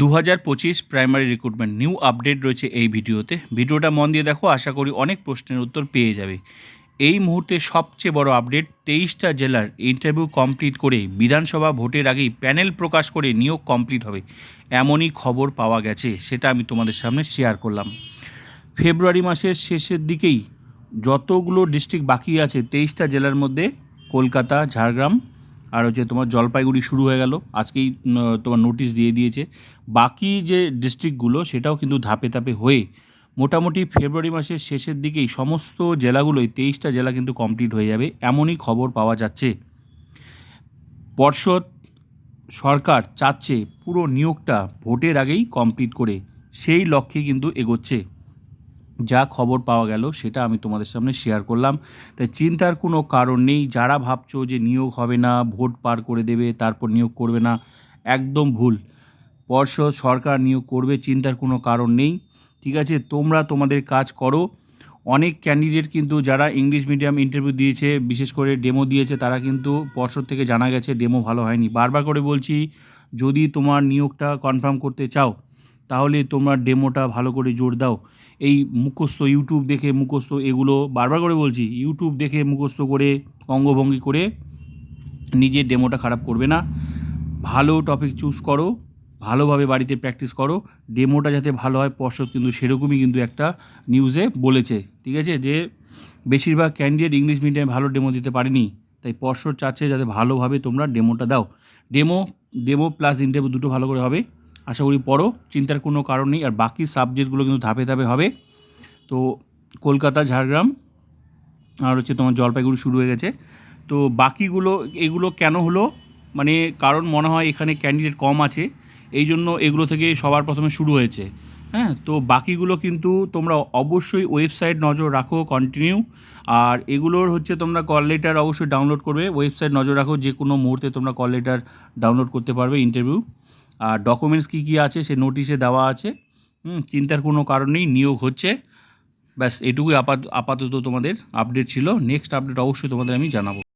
দু হাজার পঁচিশ প্রাইমারি রিক্রুটমেন্ট নিউ আপডেট রয়েছে এই ভিডিওতে। ভিডিওটা মন দিয়ে দেখো, আশা করি অনেক প্রশ্নের উত্তর পেয়ে যাবে। এই মুহূর্তে সবচেয়ে বড় আপডেট তেইশটা জেলার ইন্টারভিউ কমপ্লিট করে বিধানসভা ভোটের আগেই প্যানেল প্রকাশ করে নিয়োগ কমপ্লিট হবে। এমনই খবর পাওয়া গেছে, সেটা আমি তোমাদের সামনে শেয়ার করলাম। ফেব্রুয়ারি মাসের শেষের দিকেই যতগুলো ডিস্ট্রিক্ট বাকি আছে, তেইশটা জেলার মধ্যে, কলকাতা, ঝাড়গ্রাম আর হচ্ছে তোমার জলপাইগুড়ি শুরু হয়ে গেল। আজকেই তোমার নোটিশ দিয়ে দিয়েছে। বাকি যে ডিস্ট্রিক্টগুলো সেটাও কিন্তু ধাপে ধাপে হয়ে মোটামুটি ফেব্রুয়ারি মাসের শেষের দিকেই সমস্ত জেলাগুলোই তেইশটা জেলা কিন্তু কমপ্লিট হয়ে যাবে, এমনই খবর পাওয়া যাচ্ছে। পর্ষদ সরকার চাচ্ছে পুরো নিয়োগটা ভোটের আগেই কমপ্লিট করে, সেই লক্ষ্যে কিন্তু এগোচ্ছে। যা খবর পাওয়া গেল সেটা আমি তোমাদের সামনে শেয়ার করলাম। তাই চিন্তার কোনো কারণ নেই। যারা ভাবছ যে নিয়োগ হবে না, ভোট পার করে দেবে, তারপর নিয়োগ করবে না, একদম ভুল। পর্ষদ সরকার নিয়োগ করবে, চিন্তার কোনো কারণ নেই। ঠিক আছে, তোমরা তোমাদের কাজ করো। অনেক ক্যান্ডিডেট কিন্তু যারা ইংলিশ মিডিয়াম ইন্টারভিউ দিয়েছে, বিশেষ করে ডেমো দিয়েছে, তারা কিন্তু পর্ষদ থেকে জানা গেছে ডেমো ভালো হয়নি। বারবার করে বলছি, যদি তোমার নিয়োগটা কনফার্ম করতে চাও তাহলে তোমরা ডেমোটা ভালো করে জোর দাও। এই মুখস্থ ইউটিউব দেখে মুখস্থ এগুলো বারবার করে বলছি ইউটিউব দেখে মুখস্থ করে, অঙ্গভঙ্গি করে নিজের ডেমোটা খারাপ করবে না। ভালো টপিক চুজ করো, ভালোভাবে বাড়িতে প্র্যাকটিস করো। ডেমোটা যাতে ভালো হয়, পর্ষদ কিন্তু সেরকমই কিন্তু একটা নিউজে বলেছে। ঠিক আছে? যে বেশিরভাগ ক্যান্ডিডেট ইংলিশ মিডিয়ামে ভালো ডেমো দিতে পারেনি। তাই পর্ষদ চাচ্ছে যাতে ভালোভাবে তোমরা ডেমোটা দাও। ডেমো ডেমো প্লাস ইন্টারভিউ দুটো ভালো করে হবে। আশা করি পড়ো, চিন্তার কোনো কারণ নেই। আর বাকি সাবজেক্টগুলো কিন্তু ধাপে ধাপে হবে। তো কলকাতা, ঝাড়গ্রাম, আর হচ্ছে তোমার জলপাইগুড়ি শুরু হয়ে গেছে। তো বাকিগুলো, এগুলো কেন হলো? মানে কারণ মনে হয় এখানে ক্যান্ডিডেট কম আছে। এই জন্য এগুলো থেকে সবার প্রথমে শুরু হয়েছে। হ্যাঁ তো বাকিগুলো কিন্তু তোমরা অবশ্যই ওয়েবসাইট নজর রাখো কন্টিনিউ আর এগুলোর হচ্ছে তোমরা কল লেটার অবশ্যই ডাউনলোড করবে। ওয়েবসাইট নজর রাখো যে কোনো মুহূর্তে তোমরা কল লেটার ডাউনলোড করতে পারবে ইন্টারভিউ আর ডকুমেন্টস কী কী আছে সে নোটিশে দেওয়া আছে। হুম, চিন্তার কোনো কারণ নেই নিয়োগ হচ্ছে। ব্যাস এটুকুই আপাত আপাতত তোমাদের আপডেট ছিল। নেক্সট আপডেট অবশ্যই তোমাদের আমি জানাব।